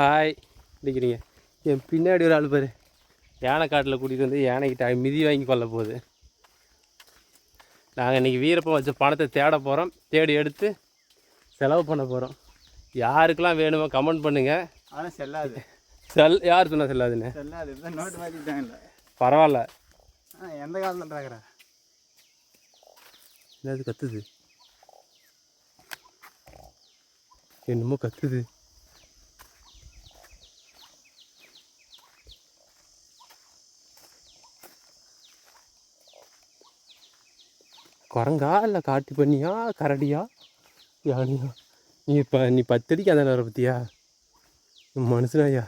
Hi அடிக்கிறீங்க என் பின்னாடி ஒரு ஆள் பாரு. யானை காட்டில் கூட்டிகிட்டு வந்து யானைக்கிட்ட மிதி வாங்கி கொள்ள போகுது. நாங்கள் இன்றைக்கி வீரப்பன் வச்ச பணத்தை தேட போகிறோம் தேடி எடுத்து செலவு பண்ண போகிறோம் யாருக்கெல்லாம் வேணுமோ கமெண்ட் பண்ணுங்கள் ஆனால் செல்லாது. செல் யார் சொன்னா செல்லாதுன்னு? செல்லாது. நோட்டு மாற்றிட்டாங்கல்ல பரவாயில்ல. ஆ எந்த காலத்தில் இருக்கிற என்னது கத்துது? என்னமோ கத்துது. குரங்கா இல்லை காட்டு பண்ணியா கரடியா? யானையா? நீ இப்போ நீ பத்தடிக்கு அந்த நேரம் பற்றியா மனுஷனாயா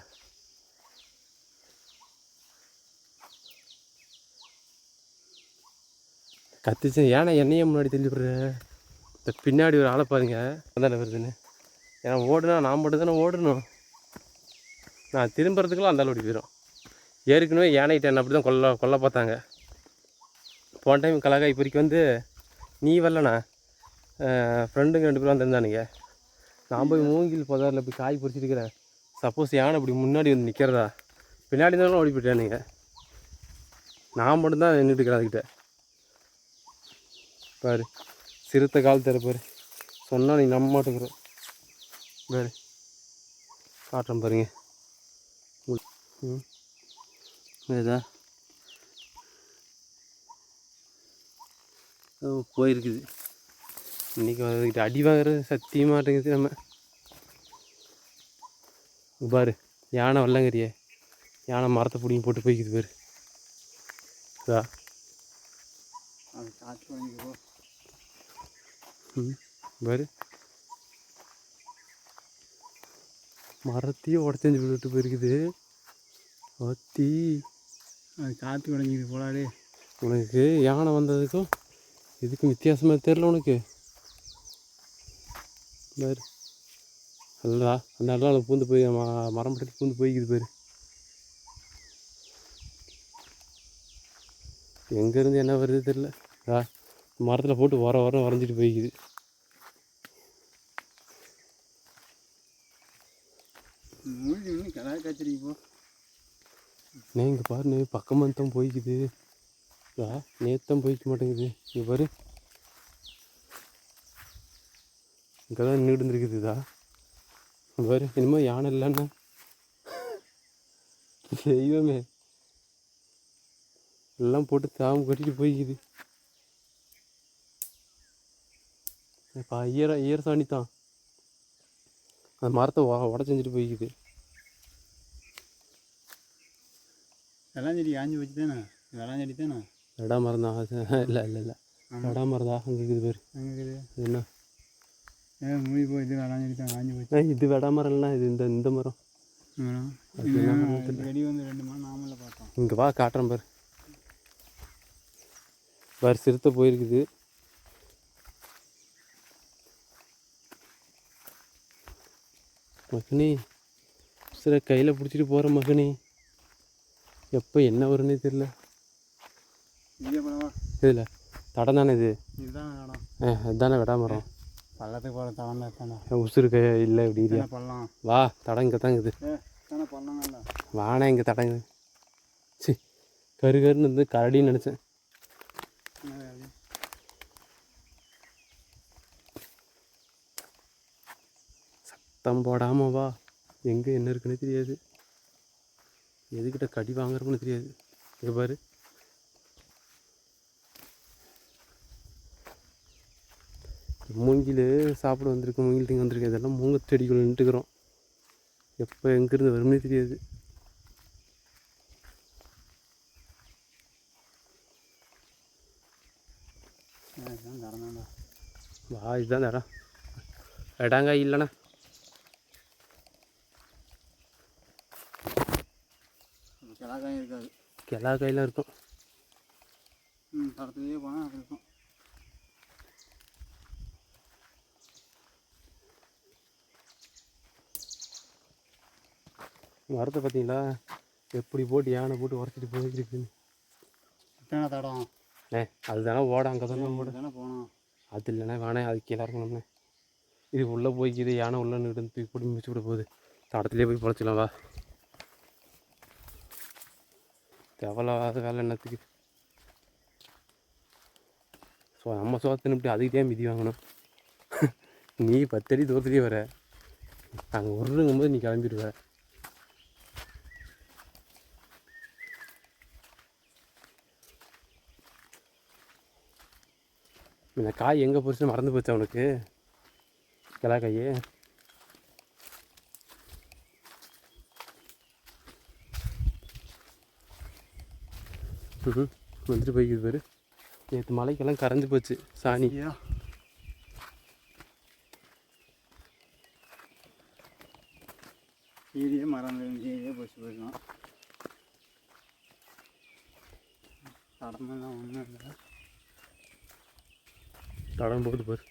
கத்துச்சு ஏன்னா என்னையே முன்னாடி தள்ளி இந்த பின்னாடி ஒரு ஆளை பாருங்க. அதானே வருதுன்னு. ஏன்னா ஓடுனா நான் மட்டும் தானே ஓடணும். நான் திரும்புறதுக்குலாம் அந்த அளவுக்கு போயிடும் ஏற்கனவே யானைகிட்ட என்ன அப்படி தான் கொல்ல கொல்ல பார்த்தாங்க. போன டைம் கலாக்காய் பொறிக்கு வந்து நீ வரலண்ணா ஃப்ரெண்டுங்க ரெண்டு பேரும் வந்திருந்தானுங்க. நான் போய் மூங்கில் பதாரில் போய் காய் பொறிச்சிட்டு இருக்கிறேன். சப்போஸ் யானை இப்படி முன்னாடி வந்து நிற்கிறதா பின்னாடி இருந்தாலும் ஓடி போயிட்டானுங்க. நான் மட்டும்தான் நின்றுட்டு இருக்கிறேன் அதுக்கிட்ட. பாரு சிறுத்தை கால் தரப்பாரு சொன்னால் நீ நம்ப மாட்டேங்கிற. பாரு காட்டுறேன் பாருங்க. ம். ஏதா போயிருக்குது. இன்றைக்கி அதுக்கிட்ட அடி வாங்குறது சத்திய மாட்டேங்குது நம்ம. பாரு யானை வல்லங்கறியே. யானை மரத்தை பிடிங்கி போட்டு போய்க்குது பாரு. இதா. ம் பாரு. மரத்தையும் உடச்செஞ்சு விட்டுட்டு போயிருக்குது. அத்தி. அது காற்று உடஞ்சிது போலாடே. உனக்கு யானை வந்ததுக்கும் இதுக்கும் வித்தியாசமாக தெரில உனக்கு. பாரு அல்லா அந்த இடத்துல பூந்து போய் மரம் பட்டு பூந்து போய்க்குது பாரு. எங்கேருந்து என்ன வருது தெரில ஆ மரத்தில் போட்டு வர வர வரைஞ்சிட்டு போய்க்குது. மூழ்கி இன்னும் கிடா காய்ச்சிருக்கு போ நே இங்கே பாரு நே பக்கமாக தான் போய்க்குது. இல்லை நேத்தம் போய்க்க மாட்டேங்குது. இங்கே பாரு. இங்கே தான் நின்றுருந்துருக்குது இதா. இங்க பாரு இனிமேல் யானை இல்லைன்னா. தெய்வமே. எல்லாம் போட்டு தாம் கட்டிட்டு போய்க்குது. இப்போ ஐயர் ஐயர் சாணி தான். அந்த மரத்தை உட உடச்செஞ்சிட்டு போய்க்குது. வெள்ளாஞ்செடி காஞ்சி வச்சு தானே வெள்ளாஞ்செடி தானே? மரம் தான் இல்லை இல்லை. இல்லை மரம் தான் அங்கே இருக்குது பேர் என்ன? மூழ்கி போய் இது தான் காஞ்சி போச்சு. இது வெடா மரம். இல்லைனா இது இந்த இந்த மரம் இங்கே வா காட்டுறேன் பாரு. பாரு சிறுத்தை போயிருக்குது. மகனே சில கையில் பிடிச்சிட்டு போகிற மகனே. எப்போ என்ன வரும்னே பழவா இதில். தடம் தானே இது? ஆ அதுதானே வெடா மரம் பள்ளத்துக்கு போகிற தடம் தான் தானே உசுறு கை இல்லை இப்படி தானே பள்ளம். வா தடம் இங்கே தான் இருக்குது. ஏ வானே இங்கே தடங்குது சி கரு கருன்னு இருந்து கரடின்னு நினச்சேன். சத்தம் போடாம வா. எங்கே என்ன இருக்குன்னு தெரியாது. எதுக்கிட்ட கடி வாங்குறோம்னு தெரியாது. இங்கே பாரு. மூங்கில் சாப்பிட வந்திருக்கு மூங்கில் திங்க வந்திருக்கு இதெல்லாம் மூங்க செடிக்குள்ள நின்றுக்கிறோம் எப்போ எங்கேருந்து வரும்னே தெரியாது. வா இதுதான் இடம். இடங்க இல்லைண்ணா. கிடாக்காயும் இருக்காது. எல்லா கையிலும் இருக்கும். ம் தரத்துலேயே போனால் இருக்கும். மரத்தை பார்த்தீங்களா? எப்படி போட்டு யானை போட்டு உரைச்சிட்டு போயிருக்குன்னு. தடம். ஏ அதுதானே ஓட அங்கே தானே ஓட தானே போனோம் அது இல்லைண்ணே வேணே அது கீழே இருக்கணும்னே இது உள்ளே போய்க்குது யானை உள்ளே நின்று தூக்கி போட்டு மிதிச்சு விட போகுது. தடத்துலேயே போய் பொழைச்சிக்கலாம் வா. தேவையில்லாத வேலை என்னத்துக்கு? ஸோ நம்ம சோத்துன்னு இப்படி அதுக்கிட்டே மிதி வாங்கணும். நீ பத்தடி தூரத்துலேயே வர. நாங்கள் உருளுங்கும் போது நீ கிளம்பிடுவ. இந்த காய் எங்கே போச்சுன்னு மறந்து போச்சு அவனுக்கு. கிளா காய். வந்துட்டு போய்க்குது பேர். நேற்று மலைக்கெல்லாம் கரைஞ்சி போச்சு சாணியா ஐயா. கீழே மரம் போச்சு போயிருக்கோம் தடமெல்லாம் ஒன்றும் இல்லை. தடம் போகுது பாரு.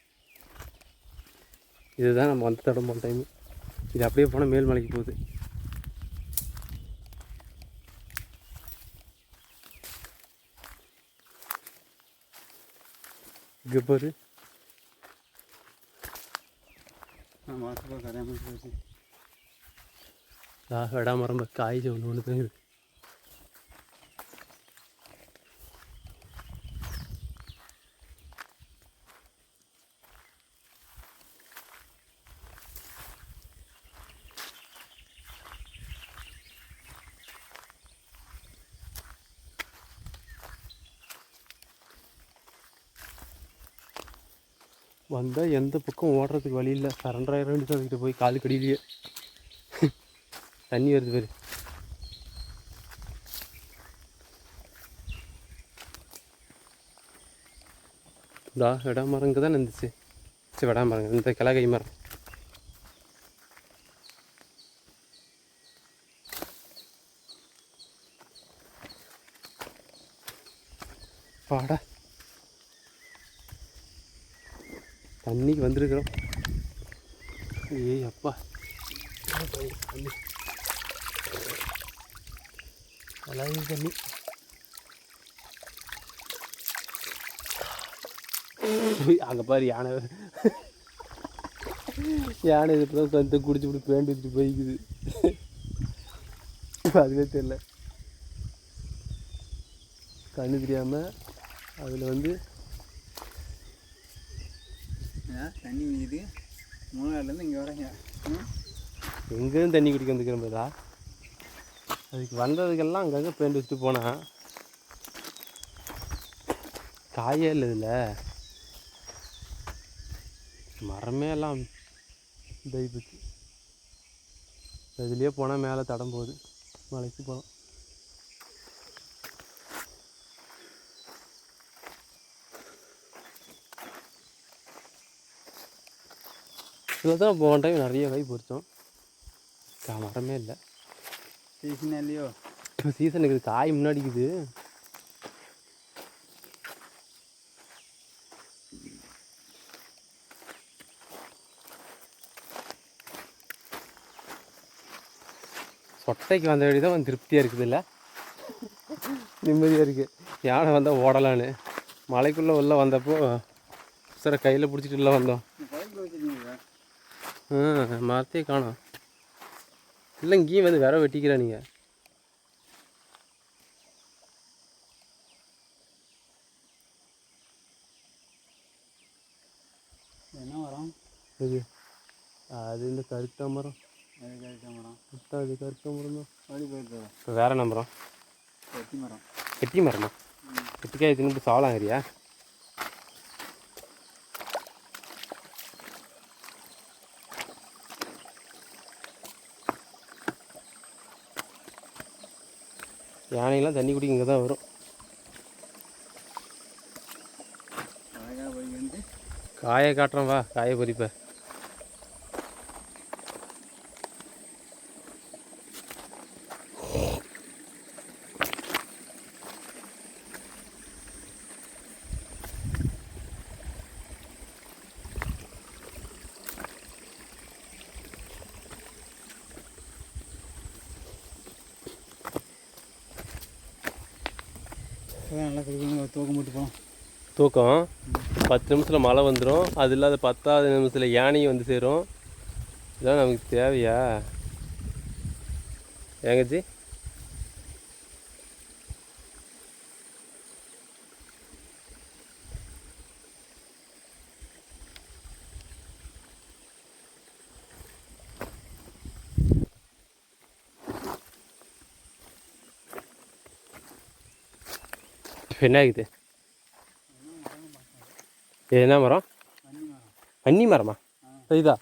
இதுதான் நம்ம வந்து தடம் போன டைம் இது அப்படியே போனால் மேல்மலைக்கு போகுது. இங்கே பாரு. வாசப்போ கரையாமல் போச்சு ஆ விடாமரம் காய்ச்சி ஒன்று ஒன்று தான் இருக்கு வந்தால் எந்த பக்கம் ஓடுறதுக்கு வழி இல்லை. சரண்டராயிரம் வேண்டி அதுக்கிட்ட போய் கால் கடியிலேயே தண்ணி வருது பேர். டா விடா மரம் இங்கே தான் இருந்துச்சு. சரி விடா மரங்க இந்த கிளகை மரம். பாடா தண்ணிக்கு வந்திருக்கிறோம். ஏய் அப்பா. தண்ணி அழகு தண்ணி. அங்கே பாரு யானை. யானை இது தான் தந்தை குடிச்சு இப்படி பேண்ட் வச்சுட்டு போய்க்குது. அதுவே தெரில கண்ணு தெரியாமல் அதில் வந்து தண்ணி மீது மூணாறுலேருந்து இங்கே வரேங்க எங்கேருந்து தண்ணி குடிக்க வந்துக்கிறோம் பாரா அதுக்கு வந்ததுக்கெல்லாம் அங்கங்கே பேண்ட் வச்சுட்டு போனான். காயே இல்லை இதில். மரமே எல்லாம் இதாகி போச்சு. இதுலேயே போனால் மேலே தடம் போகுது. மலைக்கு போகலாம். இதில் தான் போன டைம் நிறைய காய் பொறிச்சோம் கா மரமே இல்லை. சீசன் இல்லையோ சீசனுக்கு காய் முன்னாடி இருக்குது. சொட்டைக்கு வந்த வழி தான் திருப்தியாக இருக்குது இல்லை? நிம்மதியாக இருக்குது யானை வந்தால் ஓடலான்னு. மலைக்குள்ளே உள்ள வந்தப்போ சார் கையில் பிடிச்சிட்டு உள்ள வந்தோம் இந்த பைப்பில் வச்சுருக்கீங்களா ஆ மரத்தையே காணோம். இல்லை இங்கேயும் வந்து விர வெட்டிக்கிறா நீங்கள் என்ன மரம்? இது அது இந்த கருத்த மரம். அது கருத்த மரம். தான். இப்போ வேற மரம்? வெட்டி மரம். வெட்டி மரமா? வெட்டிக்காய் தின்னு சாவலாங்கிறியா யானைகள்லாம் தண்ணி குடிக்க இங்கே தான் வரும். காயை காட்டுறேன் வா காயை பொறிப்ப அதான் நல்லா கொடுக்கணும் தூக்கம் போட்டு போகலாம் தூக்கம். பத்து நிமிஷத்தில் மழை வந்துடும் அது இல்லாத பத்தாவது நிமிஷத்தில் யானையும் வந்து சேரும். இதெல்லாம் நமக்கு தேவையா? ஏங்கச்சி என்ன ஆகுது? இது என்ன மரம்? வன்னி மரம்? மரமா இதா.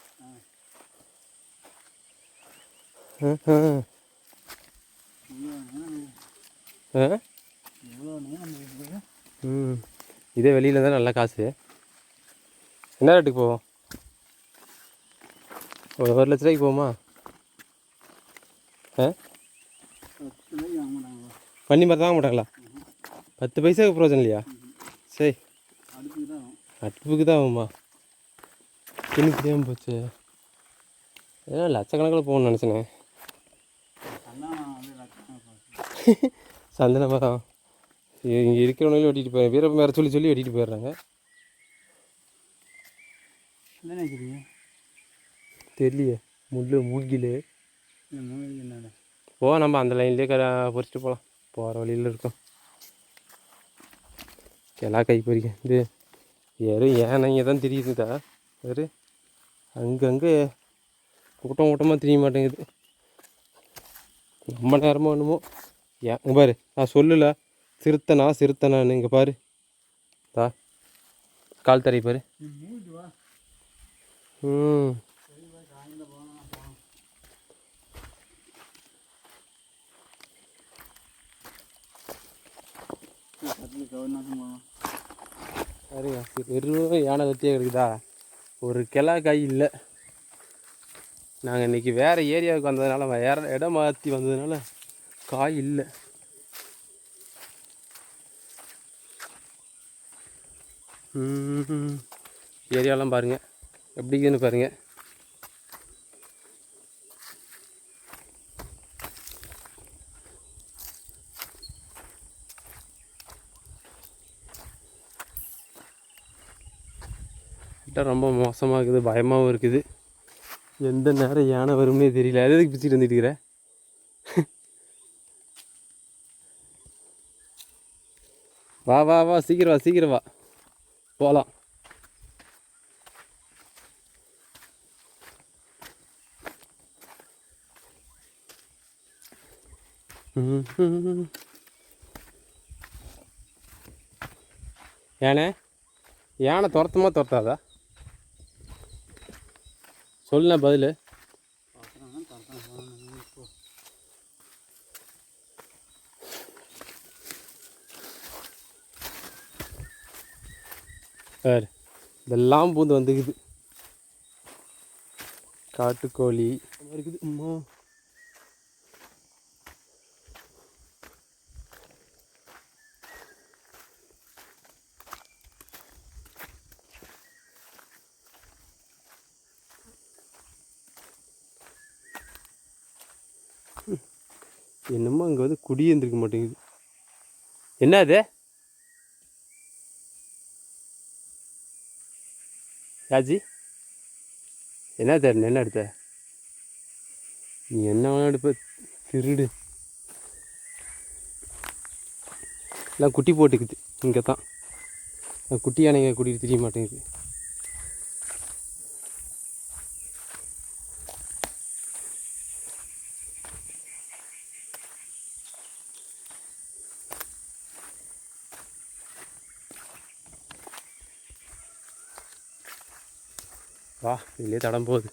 இதே வெளியில் தான் நல்ல காசு. என்ன ரேட்டுக்கு போவோம்? ஒரு ஒரு லட்ச ரூபாய்க்கு போகுமா? ஆ? பண்ணி மாதிரி தான் மாட்டாங்களா? பத்து பைசாவுக்கு பிரோஜனம் இல்லையா? சரி. அடுப்புக்கு தான் ஆகுமா எனக்கு தெரியாமல் போச்சு. ஏன்னா லட்சக்கணக்கில் போகணும்னு நினச்சினேன் சந்தன மரம் இங்கே இருக்கிறவனையும் வெட்டிட்டு போய் வீரப்ப வேறு சொல்லி சொல்லி வெட்டிட்டு போயிடுறாங்க. தெரியலையே. முள் மூங்கில். போ நம்ம அந்த லைன்லேயே க பொறிச்சிட்டு போகலாம் போகிற வழியில் இருக்கோம். எல்லா கை பொறிக்க. இது வெறும் ஏனைங்க தான் தெரியுதுதா வேறு அங்கங்கே கூட்டம் கூட்டமாக தெரிய மாட்டேங்குது. ரொம்ப நேரமாக என்னமோ. ஏன் பாரு நான் சொல்லல. சிறுத்தனா சிறுத்தனான்னு இங்கே பாரு. தா கால் தரை பாரு. ம். கட்டில் சரிங்க வெறும் யானை கத்தியே கிடைக்குதா? ஒரு கிளா காய் இல்லை. நாங்கள் இன்றைக்கி வேறு ஏரியாவுக்கு வந்ததுனால வேறு இடம் மாற்றி வந்ததுனால காய் இல்லை. ம், ஏரியாலாம் பாருங்கள் எப்படி இருக்குதுன்னு பாருங்கள் லைட்டாக ரொம்ப மோசமாக இருக்குது பயமாகவும் இருக்குது. எந்த நேரம் யானை வரும்னே தெரியல. அது எதுக்கு பிச்சுட்டு வந்துட்டு இருக்கிற வா வா வா சீக்கிரம் வா சீக்கிரம் வா. போகலாம் யானை? யானை துரத்துமா துரத்தாதா? சொல்ல பதில். சார் இதெல்லாம் பூந்து வந்துக்குது. காட்டுக்கோழி. இருக்குது அம்மா ம். என்னமோ குடி இருந்திருக்க மாட்டேங்குது. என்ன அது ராஜி என்ன தரணும் என்ன எடுத்த? நீ என்ன வேணா எடுப்ப. திருடு. எல்லாம் குட்டி போட்டுக்குது. இங்கே தான் குட்டி யானைங்க கூட்டிகிட்டு தெரிய மாட்டேங்குது வா இதுலேயே தடம் போகுது.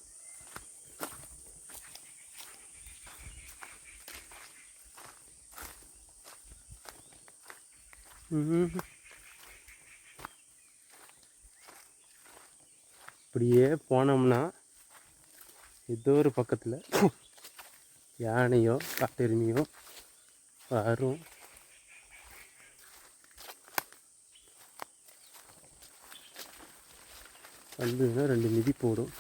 இப்படியே போனோம்னா ஏதோ ஒரு பக்கத்தில் யானையோ காட்டெருமையோ வரும். வந்ததுன்னா ரெண்டு மிதி போடும்.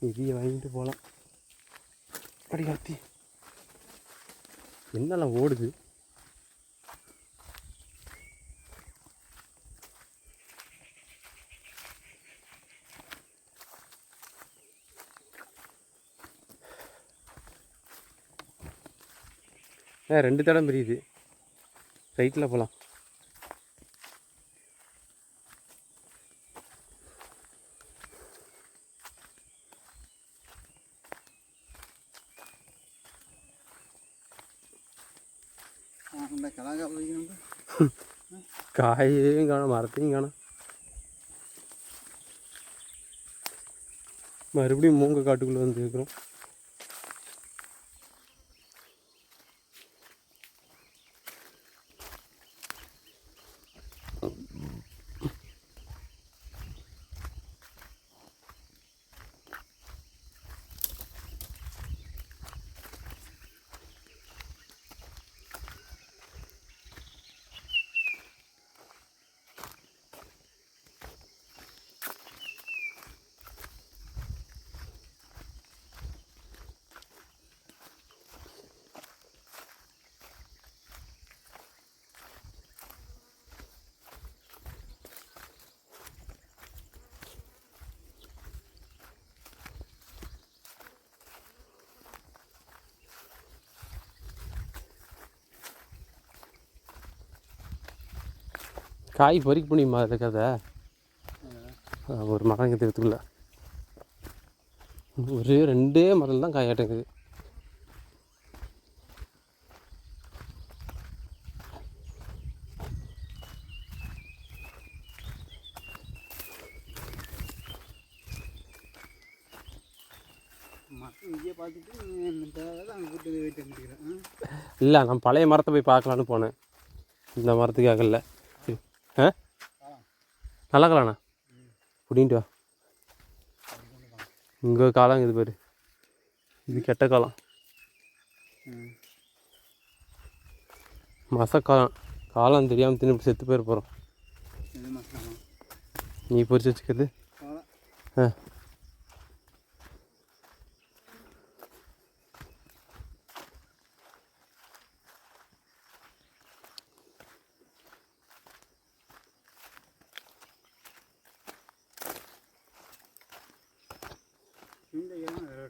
மிதியை வாங்கிட்டு போகலாம். அடியாத்தி என்னெல்லாம் ஓடுது? ரெண்டு தடம் பிரியுது ரைட்டில் போகலாம். காயையும் காணும் மரத்தையும் காணும் மறுபடியும் மூங்க காட்டுக்குள்ளே வந்து இருக்கிறோம் காய் பொறிக்க முடியுமா அதில் கதை ஒரு மரம் எடுத்துக்குள்ள ஒரே ரெண்டே மரம் தான் காயாட்டங்குது இல்லை நான் பழைய மரத்தை போய் பார்க்கலான்னு போனேன். இந்த மரத்துக்காக இல்லை. ஆ? நல்ல கலாண்ணா பிடிங்கிட்டு வா. இங்கே காலம் இது பாரு. இது கெட்ட காலம். மசக்காலம். காலம் தெரியாமல் தின்னு செத்து போயிட போகிறோம் நீ பொறிச்சு வச்சுக்கிறது. ஆ. இந்த இடம் வேற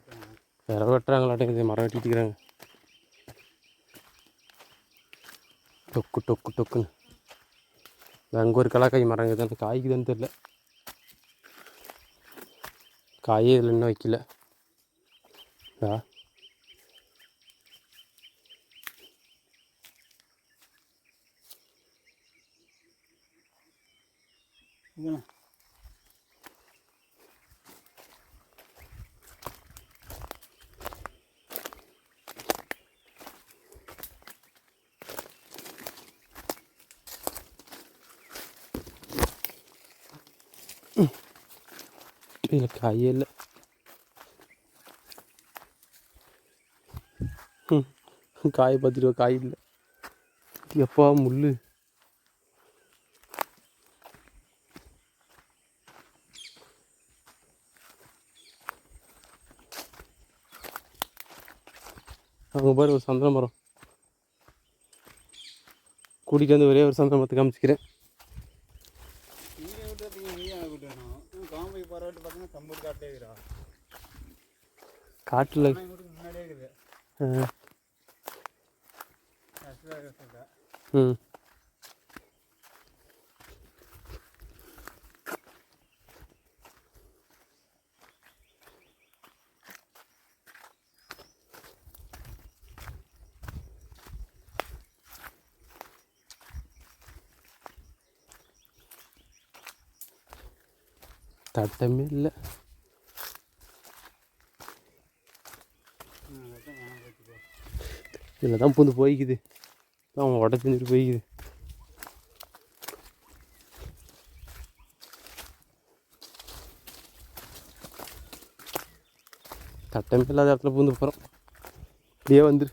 மரம் வெட்டிட்டு இருக்கிறாங்க. டொக்கு டொக்கு டொக்குன்னு. அங்கே ஒரு கலாக்காய் மரம் இருக்குது. காய்க்குதுன்னு தெரில காயே இதில் இன்னும் வைக்கல ஆ இங்கண்ணா இதில் காயே இல்லை காய் பத்து ரூபா காய் இல்லை எப்பா முள் அங்கே பாரு ஒரு சந்திர மரம் கூட்டிகிட்டு வந்து ஒரே ஒரு சந்திர மரத்தை காமிச்சிக்கிறேன் இங்கே விட்டு இங்கேயே கூட்டு வேணும் காம்பை பரவாட்டு பார்த்தீங்கன்னா கம்பூர் காட்டே இருக்கிறா காட்டில் முன்னாடியே இருக்குது ம். தட்டமே இல்லை இதில் தான் பூந்து போய்க்குது அவன் உடச்சிட்டு போய்க்குது. தட்டமே இல்லாத இடத்துல பூந்து போகிறோம் இப்படியே வந்துரு.